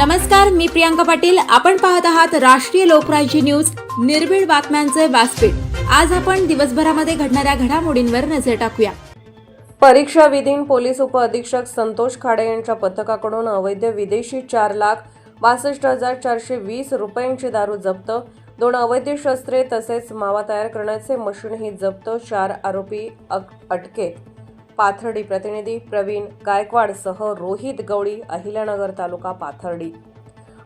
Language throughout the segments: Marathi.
नमस्कार मी प्रियांका पाटील. आपण पाहत आहात राष्ट्रीय लोकराज्य न्यूज. निर्भीड बातम्यांचे व्यासपीठ. आज आपण दिवसभरामध्ये घडणाऱ्या घडामोडींवर नजर टाकूया. परीक्षा विधीन पोलीस उपअधीक्षक संतोष खाडे यांच्या पथकाकडून अवैध विदेशी चार लाख बासष्ट हजार चारशे वीस रुपयांची दारू जप्त दोन अवैध शस्त्रे तसेच मावा तयार करण्याचे मशीनही जप्त चार आरोपी अक- अटकेत. पाथर्डी प्रतिनिधी प्रवीण गायकवाडसह रोहित गवळी अहिल्यानगर तालुका पाथर्डी.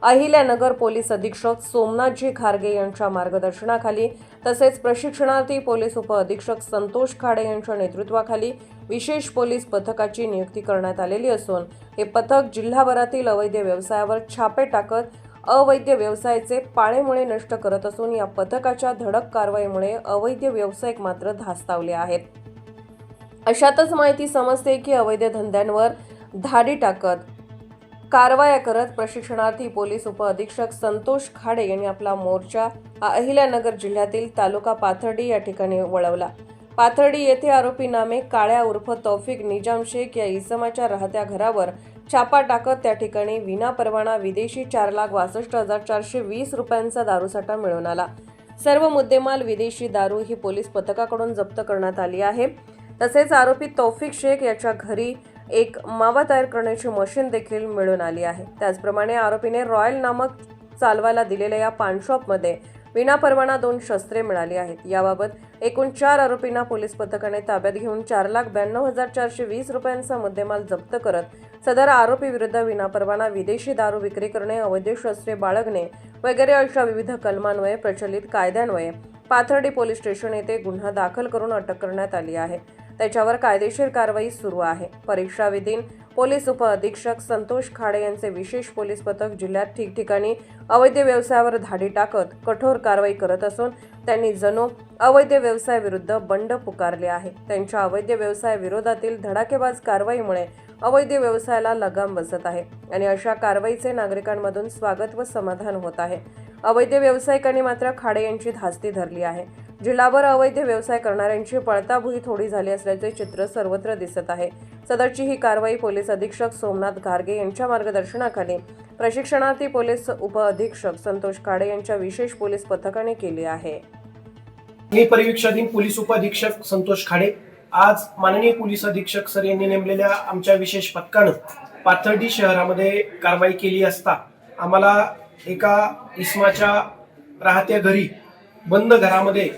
अहिल्यानगर पोलीस अधीक्षक सोमनाथजी खारगे यांच्या मार्गदर्शनाखाली तसेच प्रशिक्षणार्थी पोलीस उपअधीक्षक संतोष खाडे यांच्या नेतृत्वाखाली विशेष पोलीस पथकाची नियुक्ती करण्यात आलेली असून हे पथक जिल्हाभरातील अवैध व्यवसायावर छापे टाकत अवैध व्यवसायाचे पाळेमुळे नष्ट करत असून या पथकाच्या धडक कारवाईमुळे अवैध व्यावसायिक मात्र धास्तावले आहेत. अशातच माहिती समजते की अवैध धंद्यांवर धाडी टाकत कारवाया करत प्रशिक्षणार्थी पोलीस उपअधीक्षक संतोष खाडे यांनी आपला मोर्चा अहिल्यानगर जिल्ह्यातील तालुका पाथर्डी या ठिकाणी वळवला. पाथर्डी येथे आरोपी नामे काळ्या उर्फ तौफिक निजाम शेख या इसमाच्या राहत्या घरावर छापा टाकत त्या ठिकाणी विनापरवाना विदेशी चार लाख बासष्ट हजार चारशे वीस रुपयांचा दारूसाठा मिळून आला. सर्व मुद्देमाल विदेशी दारू ही पोलीस पथकाकडून जप्त करण्यात आली आहे. तसेच आरोपी तौफिक शेख याच्या घरी एक मावा तयार करण्याची मशीन देखील मिळून आली आहे. त्याचप्रमाणे आरोपीने रॉयल नामक चालवायला दिलेल्या या पानशॉपमध्ये विनापरवाना दोन शस्त्रे मिळाली आहेत. याबाबत एकूण चार आरोपींना पोलीस पथकाने ताब्यात घेऊन चार लाख ब्याण्णव हजार चारशे वीस रुपयांचा मुद्देमाल जप्त करत सदर आरोपी विरुद्ध विनापरवाना विदेशी दारू विक्री करणे अवैध शस्त्रे बाळगणे वगैरे अशा विविध कलमान्वये प्रचलित कायद्यान्वये पाथर्डी पोलीस स्टेशन येथे गुन्हा दाखल करून अटक करण्यात आली आहे. त्याच्यावर कायदेशीर कारवाई सुरू आहे. परीक्षा विधीन पोलीस उपअधीक्षक संतोष खाडे यांचे विशेष पोलीस पथक जिल्ह्यात ठिकठिकाणी अवैध व्यवसायावर धाडी टाकत कठोर कारवाई करत असून त्यांनी जणू अवैध व्यवसायाविरुद्ध बंड पुकारले आहे. त्यांच्या अवैध व्यवसायाविरोधातील धडाकेबाज कारवाईमुळे अवैध व्यवसायाला लगाम बसत आहे आणि अशा कारवाईचे नागरिकांमधून स्वागत व समाधान होत आहे. अवैध व्यावसायिकांनी मात्र खाडे यांची धास्ती धरली आहे. जिल्हाभर अवैध व्यवसाय करणाऱ्यांची पळताभुई थोडी झाली असल्याचे चित्र सर्वत्र दिसत आहे. सदरची ही कारवाई पोलीस अधीक्षक सोमनाथ घारगे यांच्या मार्गदर्शनाखाली प्रशिक्षणार्थी पोलीस उपअधीक्षक संतोष खाडे यांच्या विशेष पोलीस पथकाने केली आहे. मी परिवीक्षाधीन पोलीस उपअधीक्षक संतोष खाडे आज माननीय पोलीस अधीक्षक सर यांनी नेमलेल्या आमच्या विशेष पथकानं पाथर्डी शहरामध्ये कारवाई केली असता आम्हाला एका इसमाच्या राहत्या घरी बंद घरामध्ये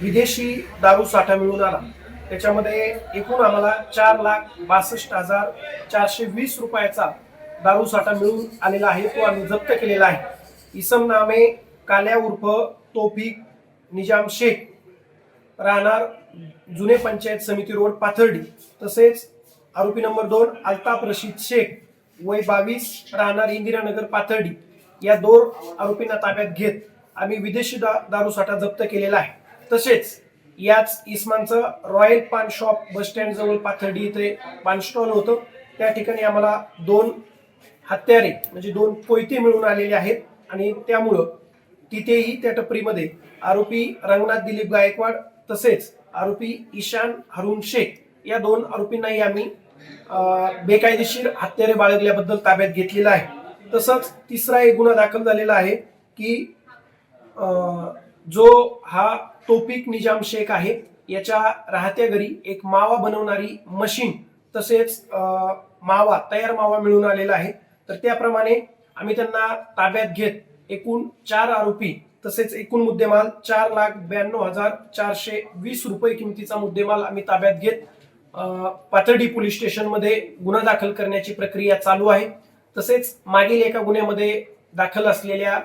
विदेशी दारू साठा मिळून आला. त्याच्यामध्ये एकूण आम्हाला चार लाख बासष्ट हजार चारशे वीस रुपयाचा दारू साठा मिळून आलेला आहे तो आम्ही जप्त केलेला आहे. इसम नामे काल्या उर्फ तोफिक निजाम शेख राहणार जुने पंचायत समिती रोड पाथर्डी. तसेच आरोपी नंबर दोन अल्ताफ रशीद शेख वय बावीस राहणार इंदिरानगर पाथर्डी. या दोन आरोपींना ताब्यात घेत आम्ही विदेशी दा दारूसाठा जप्त केलेला आहे. तसेच याच इस्मानचं royal paan shop bus stand जवळ पाथर्डी इथे पान स्टॉल होतं. त्या ठिकाणी आम्हाला दोन हत्यारे म्हणजे दोन कोयते मिळून आलेले आहेत. आणि त्यामुळं तिथेही त्या टपरीमध्ये आरोपी रंगनाथ दिलीप गायकवाड तसेच आरोपी ईशान हरुण शेख या दोन आरोपींनाही आम्ही बेकायदेशीर हत्यारे बाळगल्याबद्दल ताब्यात घेतलेला आहे. तसंच तिसरा एक गुन्हा दाखल झालेला आहे की जो हा तोपिक निजाम शेख आहे याच्या राहत्या घरी एक मावा बनवणारी मशीन तसेच मावा तयार मावा मिळून आलेला आहे. तर त्याप्रमाणे आम्ही त्यांना ताब्यात घेत एकूण चार आरोपी तसेच एकूण मुद्देमाल चार लाख ब्याण्णव हजार चारशे वीस रुपये किमतीचा मुद्देमाल आम्ही ताब्यात घेत पाथर्डी पोलीस स्टेशनमध्ये गुन्हा दाखल करण्याची प्रक्रिया चालू आहे. तसेच मागील एका गुन्ह्यामध्ये दाखल असलेल्या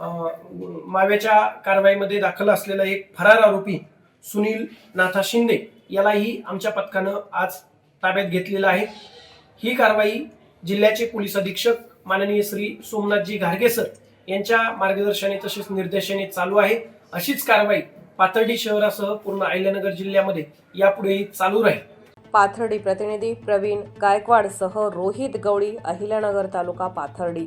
माव्याच्या कारवाईमध्ये दाखल असलेला एक फरार आरोपी सुनील नाथा शिंदे यालाही आमच्या पथकानं आज ताब्यात घेतलेला आहे. ही कारवाई जिल्ह्याचे पोलीस अधीक्षक माननीय श्री सोमनाथजी घारगेसर यांच्या मार्गदर्शने तसेच निर्देशाने चालू आहे. अशीच कारवाई पाथर्डी शहरासह पूर्ण अहिल्यानगर जिल्ह्यामध्ये यापुढेही चालू राहील. पाथर्डी प्रतिनिधी प्रवीण गायकवाडसह रोहित गवळी अहिल्यानगर तालुका पाथर्डी.